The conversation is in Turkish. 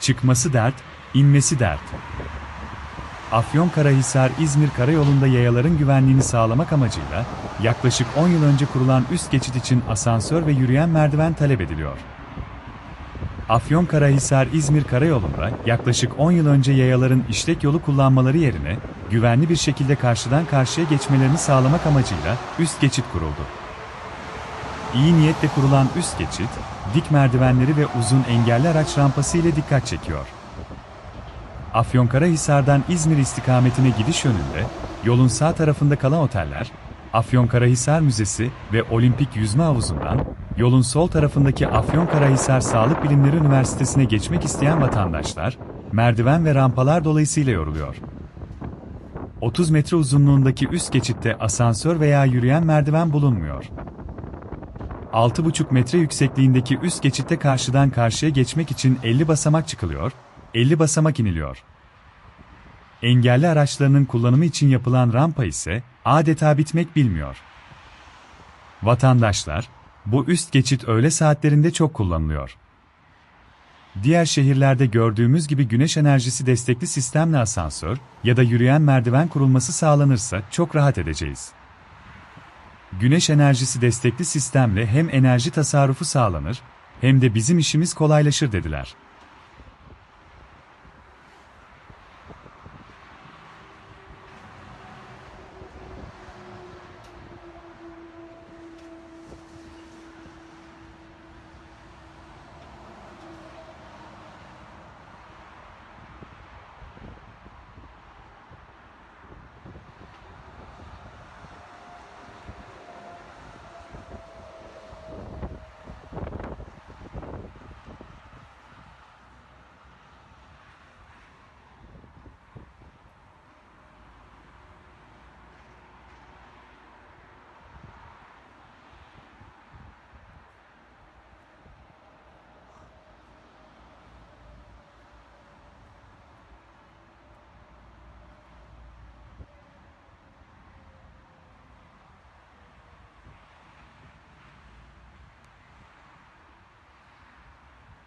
Çıkması dert, inmesi dert. Afyonkarahisar İzmir Karayolu'nda yayaların güvenliğini sağlamak amacıyla yaklaşık 10 yıl önce kurulan üst geçit için asansör ve yürüyen merdiven talep ediliyor. Afyonkarahisar İzmir Karayolu'nda yaklaşık 10 yıl önce yayaların işlek yolu kullanmaları yerine güvenli bir şekilde karşıdan karşıya geçmelerini sağlamak amacıyla üst geçit kuruldu. İyi niyetle kurulan üst geçit, dik merdivenleri ve uzun engelli araç rampası ile dikkat çekiyor. Afyonkarahisar'dan İzmir istikametine gidiş yönünde, yolun sağ tarafında kalan oteller, Afyonkarahisar Müzesi ve Olimpik Yüzme Havuzu'ndan, yolun sol tarafındaki Afyonkarahisar Sağlık Bilimleri Üniversitesi'ne geçmek isteyen vatandaşlar, merdiven ve rampalar dolayısıyla yoruluyor. 30 metre uzunluğundaki üst geçitte asansör veya yürüyen merdiven bulunmuyor. 6,5 metre yüksekliğindeki üst geçitte karşıdan karşıya geçmek için 50 basamak çıkılıyor, 50 basamak iniliyor. Engelli araçlarının kullanımı için yapılan rampa ise adeta bitmek bilmiyor. Vatandaşlar, bu üst geçit öğle saatlerinde çok kullanılıyor. Diğer şehirlerde gördüğümüz gibi güneş enerjisi destekli sistemle asansör ya da yürüyen merdiven kurulması sağlanırsa çok rahat edeceğiz. Güneş enerjisi destekli sistemle hem enerji tasarrufu sağlanır hem de bizim işimiz kolaylaşır dediler.